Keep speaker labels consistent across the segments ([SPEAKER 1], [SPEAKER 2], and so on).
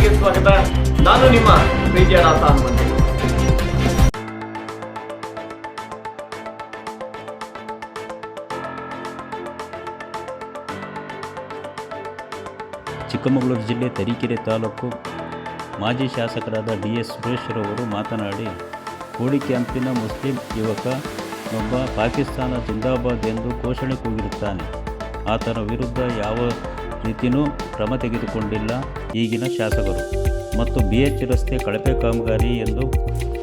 [SPEAKER 1] ಚಾನಲ್ಗೆ ಸ್ವಾಗತ. ನಾನು ನಿಮ್ಮ ಪ್ರೀತಿಯ
[SPEAKER 2] ಚಿಕ್ಕಮಗಳೂರು ಜಿಲ್ಲೆ ತರೀಕೆರೆ ತಾಲೂಕು ಮಾಜಿ ಶಾಸಕರಾದ ಡಿ ಎಸ್ ಸುರೇಶ್ರವರು ಮಾತನಾಡಿ ಕೋಡಿ ಕ್ಯಾಂಪಿನ ಮುಸ್ಲಿಂ ಯುವಕ ಒಬ್ಬ ಪಾಕಿಸ್ತಾನ ಜಿಂದಾಬಾದ್ ಎಂದು ಘೋಷಣೆ ಕೂಗಿರುತ್ತಾನೆ. ಆತನ ವಿರುದ್ಧ ಯಾವ ರೀತಿಯೂ ಕ್ರಮ ತೆಗೆದುಕೊಂಡಿಲ್ಲ ಈಗಿನ ಶಾಸಕರು. ಮತ್ತು ಬಿ ಎಚ್ ರಸ್ತೆ ಕಳಪೆ ಕಾಮಗಾರಿ ಎಂದು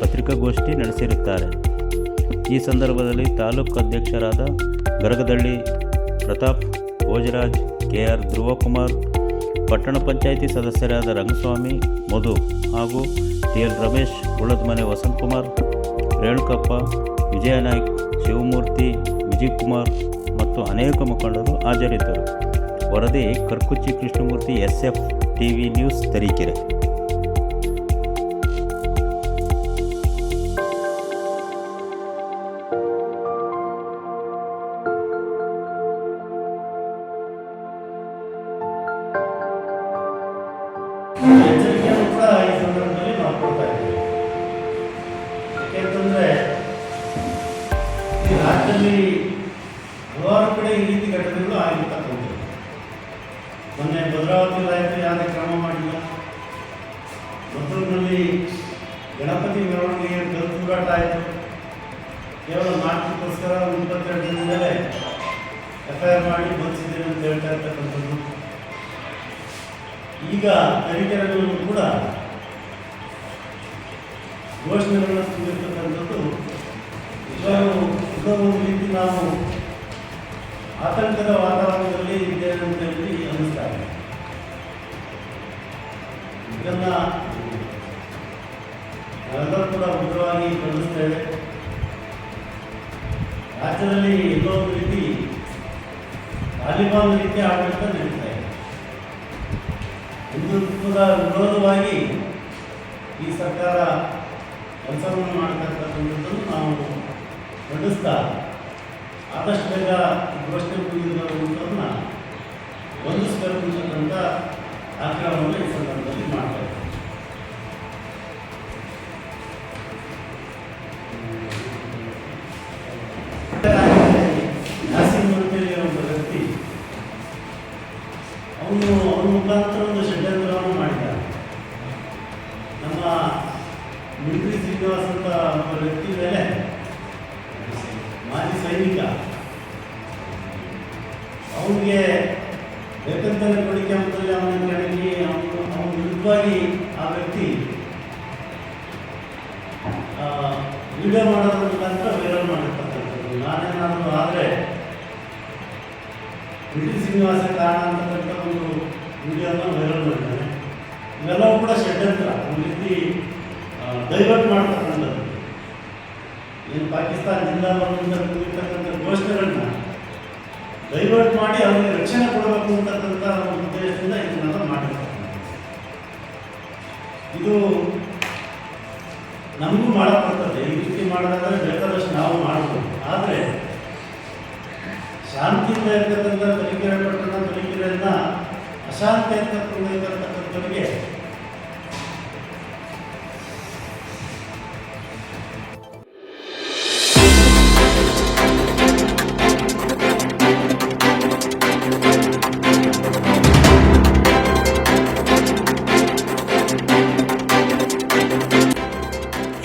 [SPEAKER 2] ಪತ್ರಿಕಾಗೋಷ್ಠಿ ನಡೆಸಿರುತ್ತಾರೆ. ಈ ಸಂದರ್ಭದಲ್ಲಿ ತಾಲೂಕು ಅಧ್ಯಕ್ಷರಾದ ಗರಗದಳ್ಳಿ ಪ್ರತಾಪ್ ಭೋಜರಾಜ್ ಕೆ ಆರ್ ಧ್ರುವಕುಮಾರ್, ಪಟ್ಟಣ ಪಂಚಾಯಿತಿ ಸದಸ್ಯರಾದ ರಂಗಸ್ವಾಮಿ, ಮಧು ಹಾಗೂ ಟಿ. ಎಲ್. ರಮೇಶ್ ಉಳದ್ಮನೆ ವಸಂತಕುಮಾರ್, ರೇಣುಕಪ್ಪ, ವಿಜಯನಾಯ್ಕ್, ಶಿವಮೂರ್ತಿ, ವಿಜಯ್ ಕುಮಾರ್ ಮತ್ತು ಅನೇಕ ಮುಖಂಡರು ಹಾಜರಿದ್ದರು. ವರದಿ Karkuchi Krishnamurthy S F TV news Tarikere.
[SPEAKER 3] ಕೊಡ್ತಾ ಈ ರಾಜ್ಯದಲ್ಲಿ ಭದ್ರಾವತಿ ಆಯಿತು ಯಾವುದೇ ಕ್ರಮ ಮಾಡಿಲ್ಲ. ಮದ್ದೂರಿನಲ್ಲಿ ಗಣಪತಿ ಮೆರವಣಿಗೆ ಗಲ್ತೂರಾಟ ಆಯಿತು. ಕೇವಲ ಒಂದು ಇಪ್ಪತ್ತೆರಡು ದಿನದಲ್ಲೇ ಎಫ್ ಐ ಆರ್ ಮಾಡಿ ಬಂದಿದ್ದೇನೆ ಅಂತ ಹೇಳ್ತಾ ಇರ್ತಕ್ಕಂಥದ್ದು. ಈಗ ತನಿಖೆಗಳನ್ನು ಕೂಡ ಘೋಷಣೆಗಳನ್ನು ತುಂಬಿರ್ತಕ್ಕಂಥದ್ದು ಇನ್ನೊಂದು ರೀತಿ ನಾವು ಆತಂಕದ ವಾತಾವರಣದಲ್ಲಿ ನಾವೆಲ್ಲರೂ ಕೂಡ ಉಗ್ರವಾಗಿ ಖಂಡಿಸ್ತೇವೆ. ರಾಜ್ಯದಲ್ಲಿ ಒಂದು ರೀತಿ ತಾಲಿಬಾನ್ ರೀತಿಯ ಆಡಳಿತ ನಡೀತಾ ಇದೆ. ಹಿಂದುತ್ವದ ವಿರೋಧವಾಗಿ ಈ ಸರ್ಕಾರ ಕೆಲಸವನ್ನು ಮಾಡತಕ್ಕಂಥದ್ದನ್ನು ನಾವು ಖಂಡಿಸ್ತಾ ಆದಷ್ಟು ಬೇಗ ಪ್ರಶ್ನೆ ಘೋಷಣೆ ಕೂಗಿರುವಂಥದ್ದನ್ನ ಹೊಂದಿಸಬೇಕು ಅಂತಕ್ಕಂಥ ಆಗ್ರಹವನ್ನು ಈ ಸಂದರ್ಭದಲ್ಲಿ ಮಾಡ್ತಾ ಸೈನಿಕ. ಅವನಿಗೆ ಬೇಕಂತಾನೆ ಕೊಡಿಕೆ ಅಂತಲ್ಲಿ ಅವನ ಕಡೆಗೆ ಅವನು ಅವನ ವಿರುದ್ಧವಾಗಿ ಆ ವ್ಯಕ್ತಿ ವಿಡಿಯೋ ಮಾಡೋದ್ರ ಮುಖಾಂತರ ವೈರಲ್ ಮಾಡಿರ್ತಕ್ಕಂಥದ್ದು. ನಾನೇನಾದರೂ ಆದರೆ ಬ್ರಿಟಿಷ್ ಶ್ರೀನಿವಾಸ ಕಾರಣ ಅಂತಕ್ಕಂಥ ಒಂದು ವಿಡಿಯೋನ ವೈರಲ್ ಮಾಡಿದ್ದಾನೆ. ಇವೆಲ್ಲವೂ ಕೂಡ ಷಡ್ಯಂತ್ರ. ಒಂದು ರೀತಿ ಡೈವರ್ಟ್ ಮಾಡ್ತಕ್ಕಂಥದ್ದು. ಏನು ಪಾಕಿಸ್ತಾನ ಜಿಂದಾಬಾದ್ನಿಂದ ಕೂಗಿರ್ತಕ್ಕಂಥ ಘೋಷಣೆಗಳನ್ನ ಡೈವರ್ಟ್ ಮಾಡಿ ಅವರಿಗೆ ರಕ್ಷಣೆ ಕೊಡಬೇಕು ಅಂತಕ್ಕಂಥ ಒಂದು ಉದ್ದೇಶದಿಂದ ಇದನ್ನೆಲ್ಲ ಮಾಡಿರ್ತಕ್ಕಂಥದ್ದು. ಇದು ನಮಗೂ ಮಾಡೋಕ್ಕಾಗ್ತದೆ ಈ ರೀತಿ ಮಾಡೋದಾದ್ರೆ ಬೇಕಾದಷ್ಟು ನಾವು ಮಾಡ್ಬೋದು. ಆದರೆ ಶಾಂತಿಯಿಂದ ಇರ್ತಕ್ಕಂಥ ತನಿಖೆ ಪಟ್ಟಣ ತರೀಕೆರೆಯನ್ನ ಅಶಾಂತಿ ಇರ್ತಕ್ಕಂಥವರಿಗೆ